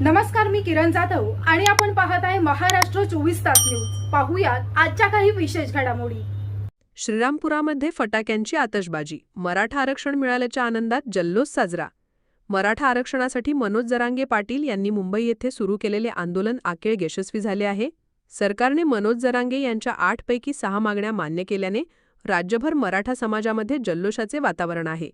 नमस्कार मी किरण जाधव आणि आपण पाहत आहे महाराष्ट्र चोवीस तास न्यूज. पाहुयात आजच्या काही विशेष घडामोडी. श्रीरामपुरामध्ये फटाक्यांची आतषबाजी. मराठा आरक्षण मिळाल्याच्या आनंदात जल्लोष साजरा. मराठा आरक्षणासाठी मनोज जरांगे पाटील यांनी मुंबई येथे सुरू केलेले आंदोलन आकेळ यशस्वी झाले आहे. सरकारने मनोज जरांगे यांच्या आठपैकी सहा मागण्या मान्य केल्याने राज्यभर मराठा समाजामध्ये जल्लोषाचे वातावरण आहे.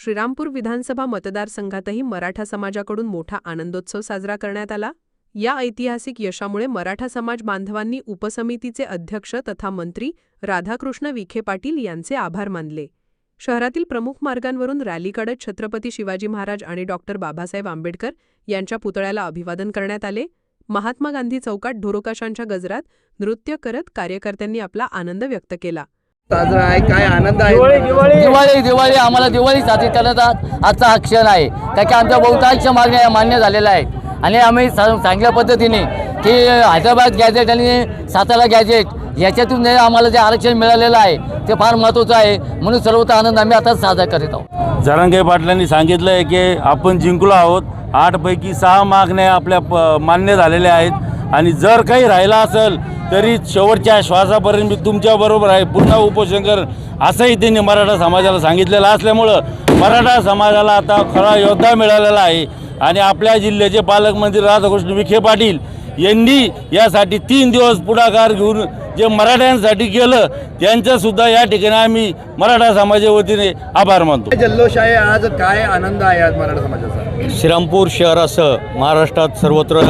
श्रीरामपूर विधानसभा मतदारसंघातही मराठा समाजाकडून मोठा आनंदोत्सव साजरा करण्यात आला. या ऐतिहासिक यशामुळे मराठा समाज बांधवांनी उपसमितीचे अध्यक्ष तथा मंत्री राधाकृष्ण विखे पाटील यांचे आभार मानले. शहरातील प्रमुख मार्गांवरून रॅली काढत छत्रपती शिवाजी महाराज आणि डॉक्टर बाबासाहेब आंबेडकर यांच्या पुतळ्याला अभिवादन करण्यात आले. महात्मा गांधी चौकात ढोरोकाशांच्या गजरात नृत्य करत कार्यकर्त्यांनी आपला आनंद व्यक्त केला. साजरा आहे काय आनंद आहे. दिवाळी दिवाळी. आम्हाला दिवाळी साजरी करण्याचा आजचा हा क्षण आहे. त्या की आमच्या बहुतांश मागण्या या मान्य झालेल्या आहेत. आणि आम्ही सा- चांगल्या पद्धतीने की हैदराबाद गॅजेट आणि सातारा गॅजेट याच्यातून जे आम्हाला जे आरक्षण मिळालेलं आहे ते फार महत्त्वाचं आहे. म्हणून सर्वत्र आनंद आम्ही आता साजरा करीत आहोत. जरांगे पाटलांनी सांगितलं आहे की आपण जिंकलो आहोत. आठपैकी सहा मागण्या आपल्या प मान्य झालेल्या आहेत. आणि जर काही राहिला असेल तरी शेवटच्या श्वासापर्यंत मी तुमच्याबरोबर आहे. पुन्हा उपोषण कर असंही त्यांनी मराठा समाजाला सांगितलेलं असल्यामुळं मराठा समाजाला आता खरा योद्धा मिळालेला आहे. आणि आपल्या जिल्ह्याचे पालकमंत्री राधाकृष्ण विखे पाटील यांनी यासाठी तीन दिवस पुढाकार घेऊन जे मराठ्यांसाठी केलं त्यांचासुद्धा या ठिकाणी आम्ही मराठा समाजाच्या वतीने आभार मानतो. काय जल्लोष आहे? आज काय आनंद आहे आज मराठा समाजाचा? श्रीरामपूर शहरासह महाराष्ट्रात सर्वत्र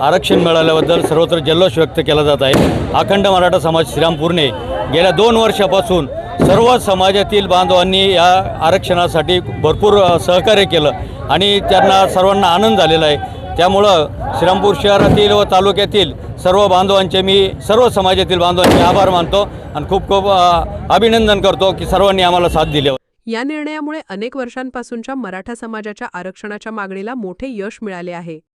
आरक्षण मिळाल्याबद्दल सर्वत्र जल्लोष व्यक्त केला जात आहे. अखंड मराठा समाज श्रीरामपूरने गेल्या दोन वर्षापासून सर्व समाजातील बांधवांनी या आरक्षणासाठी भरपूर सहकार्य केलं आणि त्यांना सर्वांना आनंद झालेला आहे. त्यामुळं श्रीरामपूर शहरातील व तालुक्यातील सर्व बांधवांचे मी सर्व समाजातील बांधवांचे आभार मानतो आणि खूप खूप अभिनंदन करतो की सर्वांनी आम्हाला साथ दिली. या निर्णयामुळे अनेक वर्षांपासूनच्या मराठा समाजाच्या आरक्षणाच्या मागणीला मोठे यश मिळाले आहे.